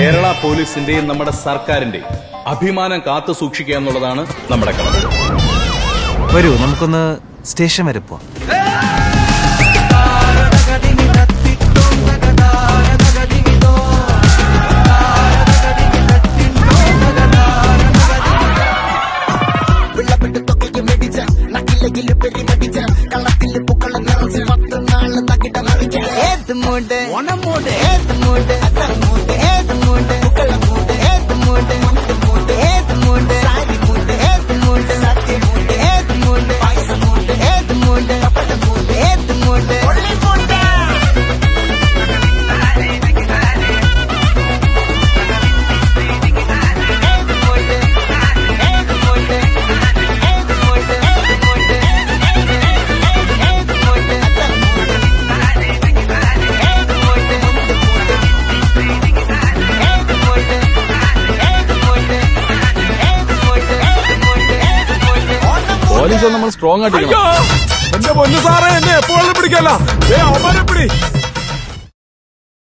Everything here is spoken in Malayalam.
കേരള പോലീസിന്റെയും നമ്മുടെ സർക്കാരിന്റെയും അഭിമാനം കാത്തു സൂക്ഷിക്കുക എന്നുള്ളതാണ് നമ്മുടെ കടമ. വരൂ നമുക്കൊന്ന് സ്റ്റേഷൻ വരെ പോവാം. ഏത് മൂട്? ഓണം മൂട്. ഏത് മൂട്? അത്ര മൂട്. പോലീസ് നമ്മൾ സ്ട്രോങ് ആയിട്ട് എന്റെ പൊന്നു സാറേ എന്നെ എപ്പോഴും പിടിക്കല്ല ഏ അവരെ പിടി.